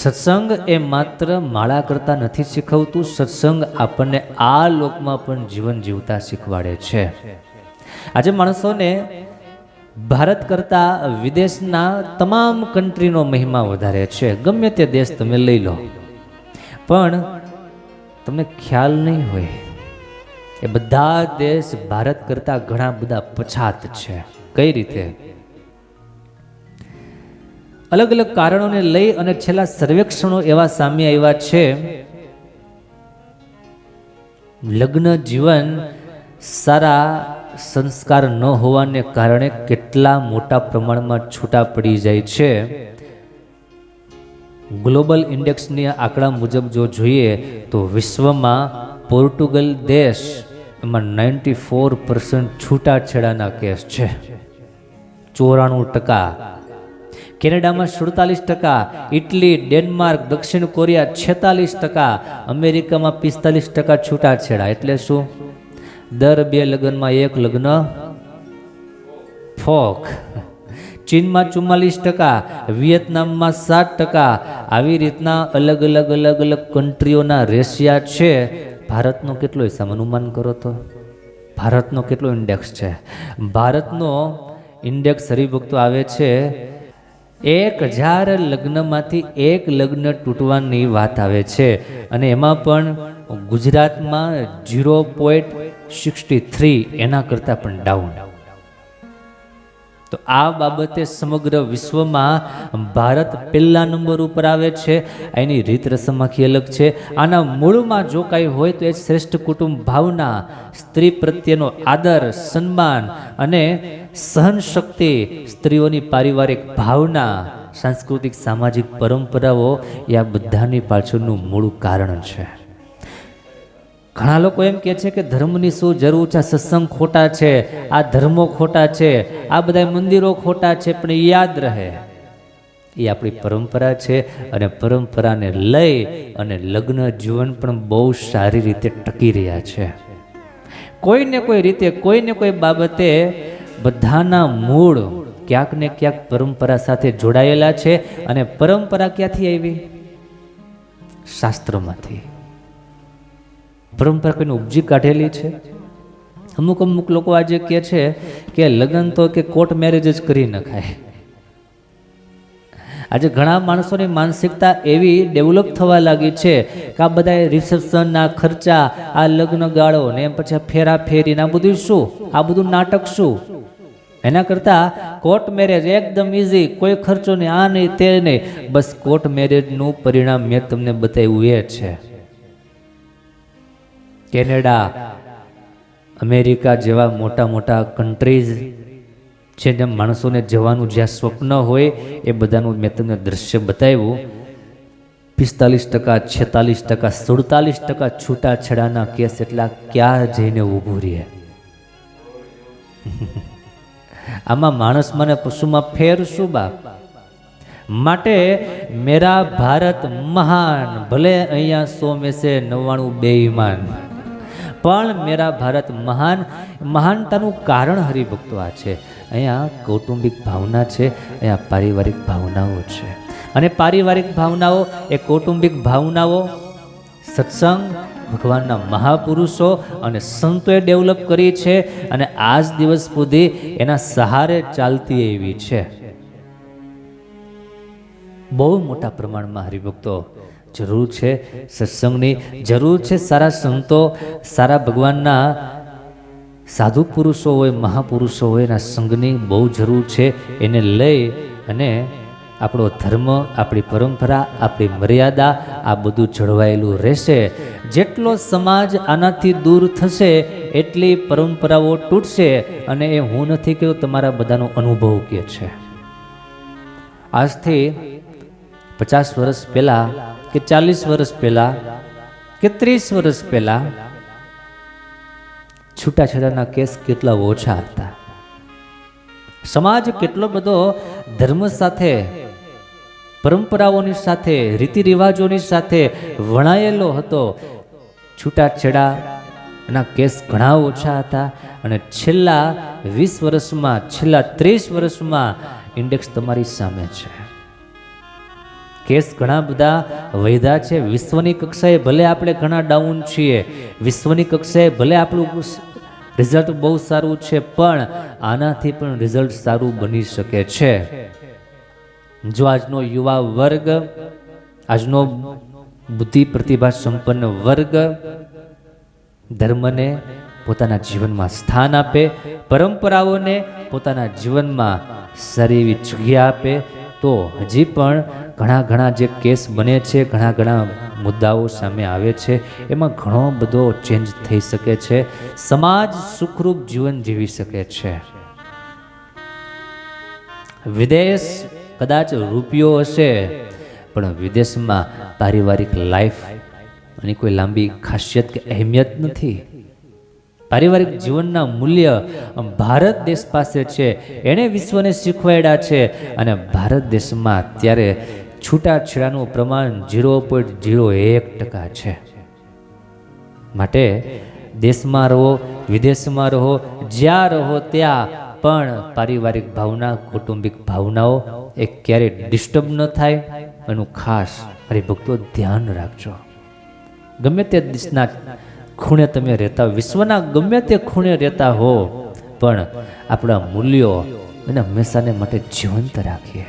સત્સંગ એ માત્ર માળા કરતા નથી શીખવતું, સત્સંગ આપણને આ લોકમાં પણ જીવન જીવતા શીખવાડે છે. આજે માણસોને ભારત કરતાં વિદેશના તમામ કન્ટ્રીનો મહિમા વધારે છે. ગમે તે દેશ તમે લઈ લો, પણ તમને ખ્યાલ નહીં હોય એ બધા દેશ ભારત કરતાં ઘણા બધા પછાત છે. કઈ રીતે? અલગ અલગ કારણોને લઈ અને છેલ્લા સર્વેક્ષણો એવા સામે આવ્યા છે. લગ્ન જીવન સારા સંસ્કાર ન હોવાને કારણે કેટલા મોટા પ્રમાણમાં છૂટા પડી જાય છે. ગ્લોબલ ઇન્ડેક્સની આંકડા મુજબ જો જોઈએ તો વિશ્વમાં પોર્ટુગલ દેશ એમાં નાઇન્ટી ફોર પર્સન્ટ છૂટાછેડાના કેસ છે. ચોરાણું ટકા કેનેડામાં સુડતાલીસ ટકા, ઇટલી, ડેનમાર્ક, દક્ષિણ કોરિયા છેતાલીસ ટકા, અમેરિકામાં પિસ્તાલીસ ટકા છૂટાછેડા. એટલે શું? દર બે લગ્નમાં એક લગ્ન? ફોક. ચીનમાં ચુમ્માલીસ ટકા, વિયેતનામમાં સાત ટકા. આવી રીતના અલગ અલગ અલગ અલગ કન્ટ્રીઓના રેશિયા છે. ભારતનો કેટલો હિસાબ? અનુમાન કરો તો. ભારતનો કેટલો ઇન્ડેક્સ છે? ભારતનો ઇન્ડેક્સ હરિભક્તો આવે છે એક હજાર લગ્નમાંથી એક લગ્ન તૂટવાની વાત આવે છે. અને એમાં પણ ગુજરાતમાં ઝીરો પોઈન્ટ સિક્સટી થ્રી એના કરતાં પણ ડાઉન તો આ બાબતે સમગ્ર વિશ્વમાં ભારત પહેલા નંબર ઉપર આવે છે. એની રીત રસમ આખી અલગ છે. આના મૂળમાં જો કાંઈ હોય તો એ શ્રેષ્ઠ કુટુંબ ભાવના, સ્ત્રી પ્રત્યેનો આદર, સન્માન અને સહનશક્તિ, સ્ત્રીઓની પારિવારિક ભાવના, સાંસ્કૃતિક સામાજિક પરંપરાઓ, એ આ બધાની પાછળનું મૂળ કારણ છે. ઘણા લોકો એમ કહે છે કે ધર્મની શું જરૂર છે? સત્સંગ ખોટા છે, આ ધર્મો ખોટા છે, આ બધા મંદિરો ખોટા છે, પણ યાદ રહે. એ આપણી પરંપરા છે અને પરંપરાને લઈ અને લગ્ન જીવન પણ બહુ સારી રીતે ટકી રહ્યા છે. કોઈને કોઈ રીતે, કોઈને કોઈ બાબતે બધાના મૂળ ક્યાંક ને ક્યાંક પરંપરા સાથે જોડાયેલા છે અને પરંપરા ક્યાંથી આવી? શાસ્ત્રમાંથી. પરંપરા કોઈને ઉપજી કાઢેલી છે? અમુક અમુક લોકો આજે કહે છે કે લગ્ન તો કે કોર્ટ મેરેજ જ કરી નખાય. આજે ઘણા માણસોની માનસિકતા એવી ડેવલપ થવા લાગી છે કે આ બધા રિસેપ્શનના ખર્ચા, આ લગ્ન ગાળો ને પછી ફેરા ફેરી ને આ બધું શું? આ બધું નાટક શું? એના કરતાં કોર્ટ મેરેજ એકદમ ઇઝી કોઈ ખર્ચો નહીં, આ નહીં, તે નહીં. બસ કોર્ટ મેરેજનું પરિણામ મેં તમને બતાવ્યું એ છે. કેનેડા, અમેરિકા જેવા મોટા મોટા કન્ટ્રીઝ છે જેમ માણસોને જવાનું જ્યાં સ્વપ્ન હોય એ બધાનું મેં તમને દ્રશ્ય બતાવ્યું. પિસ્તાલીસ ટકા, છેતાલીસ ટકા, સુડતાલીસ ટકા છૂટાછેડાના કેસ એટલા ક્યાં જઈને ઊભું રહે? આમાં માણસ મને પશુમાં ફેર શું બાપ? માટે મેરા ભારત મહાન, ભલે અહીંયા સો મેસે નવ્વાણું બેઈમાન. પણ મેરા ભારત મહાન, મહાનતાનું કારણ હરિભક્તો આ છે. અહીંયા કૌટુંબિક ભાવના છે, અહીંયા પારિવારિક ભાવનાઓ છે. અને પારિવારિક ભાવનાઓ એ કૌટુંબિક ભાવનાઓ સત્સંગ, ભગવાનના મહાપુરુષો અને સંતોએ ડેવલપ કરી છે અને આજ દિવસ સુધી એના સહારે ચાલતી એવી છે. બહુ મોટા પ્રમાણમાં હરિભક્તો જરૂર છે સત્સંગની, જરૂર છે સારા સંતો, સારા ભગવાનના સાધુ પુરુષો હોય, મહાપુરુષો હોય, એના સંઘની બહુ જરૂર છે. એને લઈ અને આપણો ધર્મ, આપણી પરંપરા, આપણી મર્યાદા, આ બધું જળવાયેલું રહેશે. જેટલો સમાજ આનાથી દૂર થશે, એટલી પરંપરાઓ તૂટશે અને એ હું નથી કહેતો તમારા બધાનો અનુભવ કે છે. આજથી પચાસ વર્ષ પહેલાં કે ચાલીસ વર્ષ પહેલાં કે ત્રીસ વર્ષ પહેલાં છૂટાછેડાના કેસ કેટલા ઓછા હતા. સમાજ કેટલો બધો ધર્મ સાથે, પરંપરાઓની સાથે રીતિ રિવાજોની સાથે વણાયેલો હતો. છૂટાછેડાના કેસ ઘણા ઓછા હતા અને છેલ્લા વીસ વર્ષમાં, છેલ્લા ત્રીસ વર્ષમાં ઇન્ડેક્સ તમારી સામે છે. કેસ ઘણા બધા વૈધા છે. વિશ્વની કક્ષાએ ભલે આપણે ઘણા ડાઉન છીએ, વિશ્વની કક્ષાએ ભલે આપણું રિઝલ્ટ બહુ સારું છે, પણ આનાથી પણ રિઝલ્ટ સારું બની શકે છે. જો આજનો યુવા વર્ગ, આજનો બુદ્ધિ પ્રતિભા સંપન્ન વર્ગ ધર્મને પોતાના જીવનમાં સ્થાન આપે, પરંપરાઓને પોતાના જીવનમાં સારી એવી જગ્યા આપે, તો હજી પણ ઘણા ઘણા જે કેસ બને છે, ઘણા ઘણા મુદ્દાઓ સામે આવે છે, એમાં ઘણો બધો ચેન્જ થઈ શકે છે. સમાજ સુખરૂપ જીવન જીવી શકે છે. વિદેશ કદાચ રૂપિયો હશે, પણ વિદેશમાં પારિવારિક લાઈફ એની કોઈ લાંબી ખાસિયત કે અહેમિયત નથી. પારિવારિક જીવનના મૂલ્ય ભારત દેશ પાસે છે, એણે વિશ્વને શીખવાડ્યા છે અને ભારત દેશમાં અત્યારે છૂટાછેડાનું પ્રમાણ ઝીરો પોઈન્ટ ઝીરો એક ટકા છે. માટે દેશમાં રહો, વિદેશમાં રહો, જ્યાં રહો ત્યાં પણ પારિવારિક ભાવના, કૌટુંબિક ભાવનાઓ એ ક્યારેય ડિસ્ટર્બ ન થાય એનું ખાસ હરિભક્તો ધ્યાન રાખજો. ગમે તે દેશના ખૂણે તમે રહેતા, વિશ્વના ગમે તે ખૂણે રહેતા હો, પણ આપણા મૂલ્યો અને હંમેશાને માટે જીવંત રાખીએ.